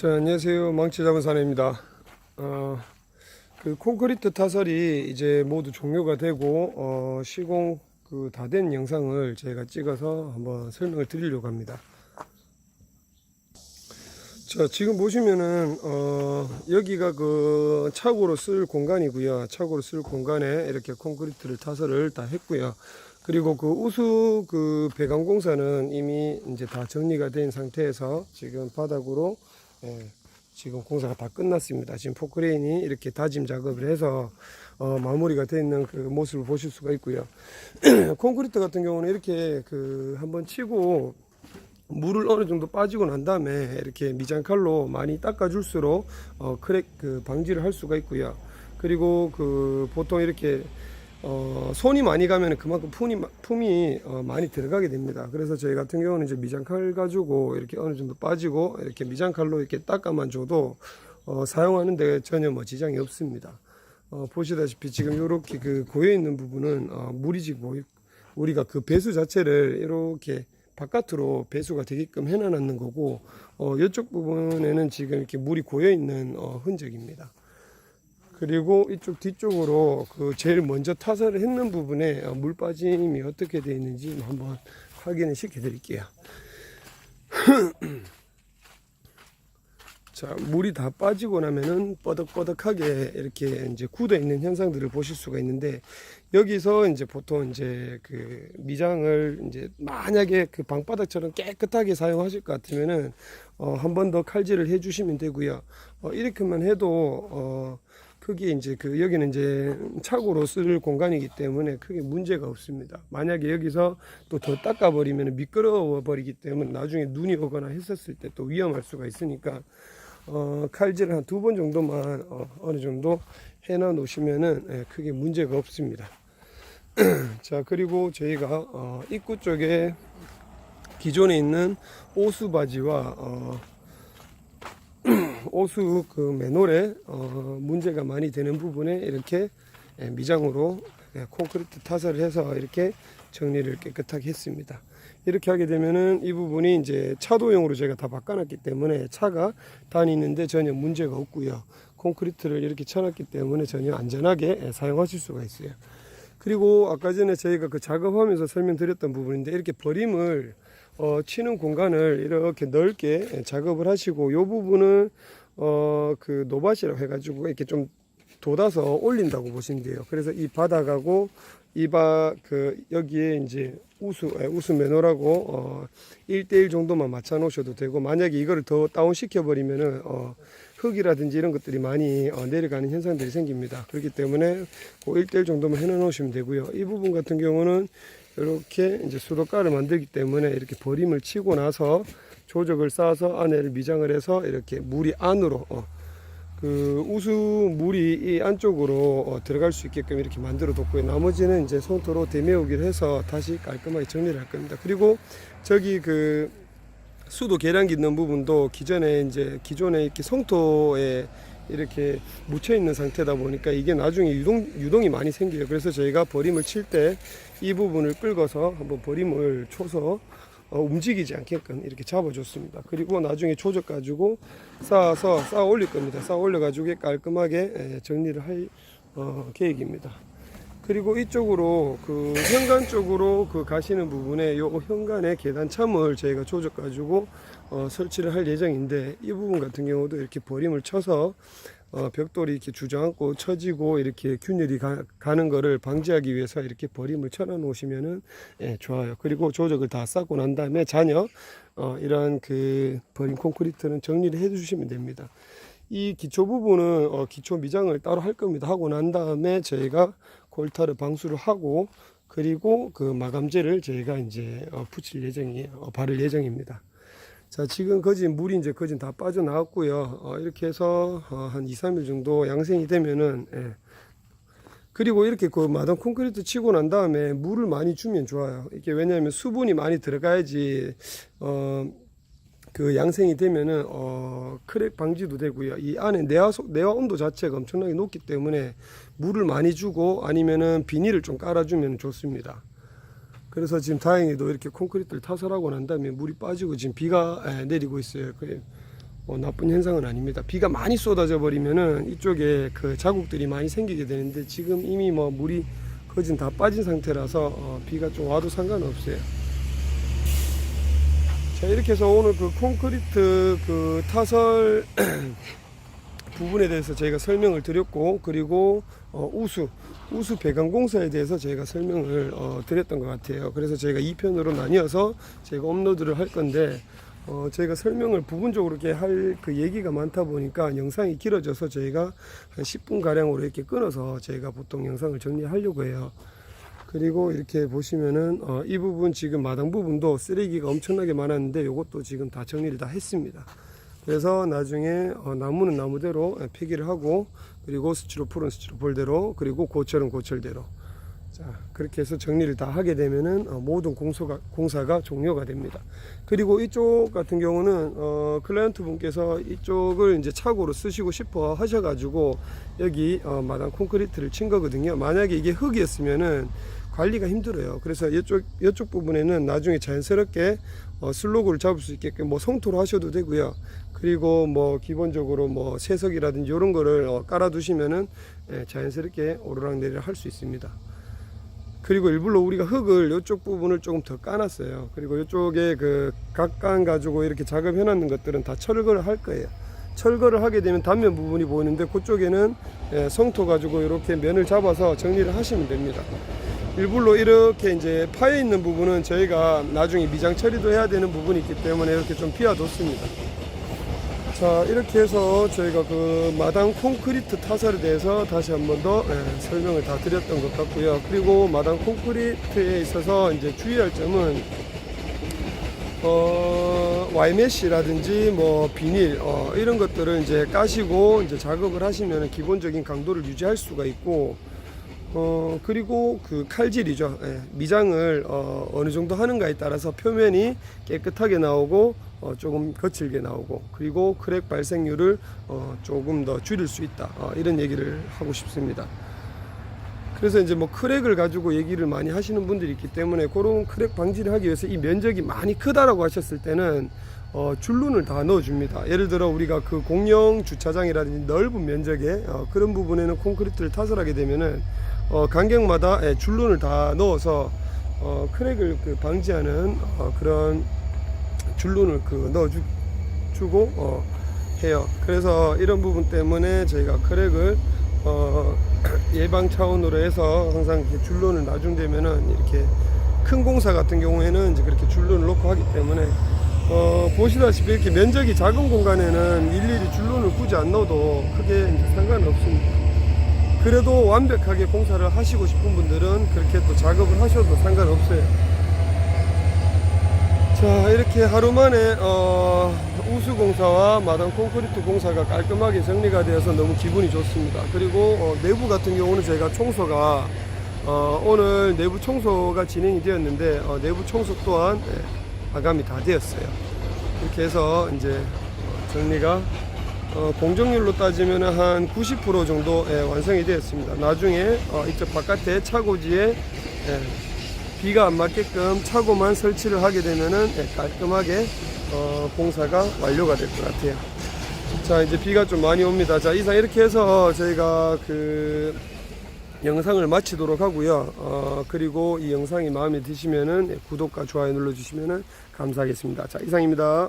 자, 안녕하세요. 망치 잡은 사내입니다. 어, 그 콘크리트 타설이 이제 모두 종료가 되고, 어, 시공 그 다 된 영상을 제가 찍어서 한번 설명을 드리려고 합니다. 자, 지금 보시면은, 어, 여기가 그 차고로 쓸 공간이고요. 차고로 쓸 공간에 이렇게 콘크리트를 타설을 다 했고요. 그리고 그 우수 그 배관 공사는 이미 이제 다 정리가 된 상태에서 지금 바닥으로 예, 지금 공사가 다 끝났습니다. 지금 포크레인이 이렇게 다짐 작업을 해서 어, 마무리가 되어 있는 그 모습을 보실 수가 있고요. 콘크리트 같은 경우는 이렇게 그 한번 치고 물을 어느 정도 빠지고 난 다음에 이렇게 미장칼로 많이 닦아줄수록 어, 크랙 그 방지를 할 수가 있고요. 그리고 그 보통 이렇게 어, 손이 많이 가면 그만큼 품이, 품이 어, 많이 들어가게 됩니다. 그래서 저희 같은 경우는 이제 미장칼 가지고 이렇게 어느 정도 빠지고 이렇게 미장칼로 이렇게 닦아만 줘도 어, 사용하는데 전혀 뭐 지장이 없습니다. 어, 보시다시피 지금 이렇게 그 고여 있는 부분은 어, 물이 지금 우리가 그 배수 자체를 이렇게 바깥으로 배수가 되게끔 해놔놨는 거고 어, 이쪽 부분에는 지금 이렇게 물이 고여 있는 어, 흔적입니다. 그리고 이쪽 뒤쪽으로 그 제일 먼저 타설을 했는 부분에 어, 물 빠짐이 어떻게 되어 있는지 한번 확인을 시켜 드릴게요. 자, 물이 다 빠지고 나면은 뻐덕뻐덕하게 이렇게 이제 굳어 있는 현상들을 보실 수가 있는데 여기서 이제 보통 이제 그 미장을 이제 만약에 그 방바닥처럼 깨끗하게 사용하실 것 같으면은 어, 한 번 더 칼질을 해 주시면 되고요. 어, 이렇게만 해도 어, 크게 이제 그 여기는 이제 차고로 쓸 공간이기 때문에 크게 문제가 없습니다. 만약에 여기서 또 더 닦아버리면 미끄러워 버리기 때문에 나중에 눈이 오거나 했었을 때 또 위험할 수가 있으니까 어, 칼질을 한 두 번 정도만 어, 어느 정도 해놔 놓으시면은 예, 크게 문제가 없습니다. 자 그리고 저희가 어, 입구 쪽에 기존에 있는 오수 바지와 어, 오수 그 맨홀에 어, 문제가 많이 되는 부분에 이렇게 예, 미장으로 예, 콘크리트 타설을 해서 이렇게 정리를 깨끗하게 했습니다. 이렇게 하게 되면은 이 부분이 이제 차도용으로 제가 다 바꿔놨기 때문에 차가 다니는데 전혀 문제가 없고요. 콘크리트를 이렇게 쳐놨기 때문에 전혀 안전하게 예, 사용하실 수가 있어요. 그리고 아까 전에 저희가 그 작업하면서 설명드렸던 부분인데 이렇게 버림을 어, 치는 공간을 이렇게 넓게 예, 작업을 하시고 이 부분은 어, 그 노밭이라고 해가지고 이렇게 좀 돋아서 올린다고 보시면 돼요. 그래서 이 바닥하고 이바 그 여기에 이제 우수 예, 우수 매너라고 어 1대1 정도만 맞춰 놓으셔도 되고 만약에 이거를 더 다운 시켜 버리면은 어 흙이라든지 이런 것들이 많이 어, 내려가는 현상들이 생깁니다. 그렇기 때문에 그 1대1 정도만 해 놓으시면 되고요. 이 부분 같은 경우는 이렇게 이제 수도가를 만들기 때문에 이렇게 버림을 치고 나서 조적을 쌓아서 안에를 미장을 해서 이렇게 물이 안으로 어, 그 우수 물이 이 안쪽으로 어, 들어갈 수 있게끔 이렇게 만들어 뒀고요. 나머지는 이제 손토로 대메우기를 해서 다시 깔끔하게 정리를 할 겁니다. 그리고 저기 그 수도 계량기 있는 부분도 기존에 이제 기존에 이렇게 성토에 이렇게 묻혀 있는 상태다 보니까 이게 나중에 유동 유동이 많이 생겨요. 그래서 저희가 버림을 칠 때 이 부분을 끌고서 한번 버림을 쳐서 어, 움직이지 않게끔 이렇게 잡아줬습니다. 그리고 나중에 조적 가지고 쌓아서 쌓아 올릴 겁니다. 쌓아 올려 가지고 깔끔하게 에, 정리를 할 어, 계획입니다. 그리고 이쪽으로 그 현관 쪽으로 그 가시는 부분에 요 현관에 계단 참을 저희가 조적 가지고 어, 설치를 할 예정인데 이 부분 같은 경우도 이렇게 버림을 쳐서 어, 벽돌이 이렇게 주저앉고 처지고 이렇게 균열이 가, 는 거를 방지하기 위해서 이렇게 버림을 쳐놔 놓으시면은 예, 좋아요. 그리고 조적을 다 쌓고 난 다음에 잔여 어, 이런 그 버림 콘크리트는 정리를 해 주시면 됩니다. 이 기초 부분은 어, 기초 미장을 따로 할 겁니다. 하고 난 다음에 저희가 골타를 방수를 하고 그리고 그 마감재를 저희가 이제 어, 붙일 예정이 어, 바를 예정입니다. 자, 지금 거진 물이 이제 거진 다 빠져나왔고요. 어, 이렇게 해서 어, 한 2, 3일 정도 양생이 되면은 예. 그리고 이렇게 그 마당 콘크리트 치고 난 다음에 물을 많이 주면 좋아요. 이게 왜냐하면 수분이 많이 들어가야지 어, 그 양생이 되면은 어, 크랙 방지도 되고요. 이 안에 내화 소, 내화 온도 자체가 엄청나게 높기 때문에 물을 많이 주고 아니면은 비닐을 좀 깔아주면 좋습니다. 그래서 지금 다행히도 이렇게 콘크리트를 타설하고 난 다음에 물이 빠지고 지금 비가 예, 내리고 있어요. 그, 어, 나쁜 현상은 아닙니다. 비가 많이 쏟아져 버리면은 이쪽에 그 자국들이 많이 생기게 되는데 지금 이미 뭐 물이 거진 다 빠진 상태라서 어, 비가 좀 와도 상관없어요. 자 이렇게 해서 오늘 그 콘크리트 그 타설 부분에 대해서 저희가 설명을 드렸고 그리고 어, 우수 우수 배관 공사에 대해서 저희가 설명을 어, 드렸던 것 같아요. 그래서 저희가 2편으로 나뉘어서 저희가 업로드를 할 건데 어, 저희가 설명을 부분적으로 이렇게 할 그 얘기가 많다 보니까 영상이 길어져서 저희가 한 10분 가량으로 이렇게 끊어서 저희가 보통 영상을 정리하려고 해요. 그리고 이렇게 보시면은 어, 이 부분 지금 마당 부분도 쓰레기가 엄청나게 많았는데 이것도 지금 다 정리를 다 했습니다. 그래서 나중에 어, 나무는 나무대로 예, 폐기를 하고 그리고 스티로폴은 스티로폴대로 그리고 고철은 고철대로 자 그렇게 해서 정리를 다 하게 되면은 어, 모든 공소가, 공사가 종료가 됩니다. 그리고 이쪽 같은 경우는 어, 클라이언트 분께서 이쪽을 이제 착오로 쓰시고 싶어 하셔가지고 여기 어, 마당 콘크리트를 친 거거든요. 만약에 이게 흙이었으면은 관리가 힘들어요. 그래서 이쪽 이쪽 부분에는 나중에 자연스럽게 어, 슬로그를 잡을 수 있게끔 뭐 성토로 하셔도 되고요. 그리고 뭐 기본적으로 뭐 세석이라든지 이런 거를 어, 깔아두시면은 예, 자연스럽게 오르락내리락 할 수 있습니다. 그리고 일부러 우리가 흙을 이쪽 부분을 조금 더 까놨어요. 그리고 이쪽에 그 각간 가지고 이렇게 작업해 놨는 것들은 다 철거를 할 거예요. 철거를 하게 되면 단면 부분이 보이는데 그쪽에는 예, 성토 가지고 이렇게 면을 잡아서 정리를 하시면 됩니다. 일부러 이렇게 이제 파여 있는 부분은 저희가 나중에 미장 처리도 해야 되는 부분이 있기 때문에 이렇게 좀 비워뒀습니다. 자 이렇게 해서 저희가 그 마당 콘크리트 타설에 대해서 다시 한 번더 예, 설명을 다 드렸던 것 같고요. 그리고 마당 콘크리트에 있어서 이제 주의할 점은 어, 와이메시라든지 뭐 비닐 어, 이런 것들을 이제 까시고 이제 작업을 하시면 기본적인 강도를 유지할 수가 있고 어 그리고 그 칼질이죠 예, 미장을 어, 어느 정도 하는가에 따라서 표면이 깨끗하게 나오고 어, 조금 거칠게 나오고 그리고 크랙 발생률을 어, 조금 더 줄일 수 있다 어, 이런 얘기를 하고 싶습니다. 그래서 이제 뭐 크랙을 가지고 얘기를 많이 하시는 분들이 있기 때문에 그런 크랙 방지를 하기 위해서 이 면적이 많이 크다라고 하셨을 때는 어, 줄눈을 다 넣어줍니다. 예를 들어 우리가 그 공영 주차장이라든지 넓은 면적에 어, 그런 부분에는 콘크리트를 타설하게 되면은 어, 간격마다 예, 줄눈을 다 넣어서 어, 크랙을 그 방지하는 어, 그런 줄눈을 그 넣어주고 어, 해요. 그래서 이런 부분 때문에 저희가 크랙을 어, 예방 차원으로 해서 항상 이렇게 줄눈을 나중되면은 이렇게 큰 공사 같은 경우에는 이제 그렇게 줄눈을 놓고 하기 때문에 어, 보시다시피 이렇게 면적이 작은 공간에는 일일이 줄눈을 굳이 안 넣어도 크게 이제 상관은 없습니다. 그래도 완벽하게 공사를 하시고 싶은 분들은 그렇게 또 작업을 하셔도 상관없어요. 자 이렇게 하루 만에 어, 우수 공사와 마당 콘크리트 공사가 깔끔하게 정리가 되어서 너무 기분이 좋습니다. 그리고 어, 내부 같은 경우는 저희가 청소가 어, 오늘 내부 청소가 진행이 되었는데 어, 내부 청소 또한 예, 마감이 다 되었어요. 이렇게 해서 이제 어, 정리가 어, 공정률로 따지면 한 90% 정도 예, 완성이 되었습니다. 나중에 어, 이쪽 바깥에 차고지에 예, 비가 안 맞게끔 차고만 설치를 하게 되면은 예, 깔끔하게 어, 공사가 완료가 될 것 같아요. 자 이제 비가 좀 많이 옵니다. 자 이상 이렇게 해서 저희가 그 영상을 마치도록 하고요. 어, 그리고 이 영상이 마음에 드시면은 예, 구독과 좋아요 눌러주시면은 감사하겠습니다. 자 이상입니다.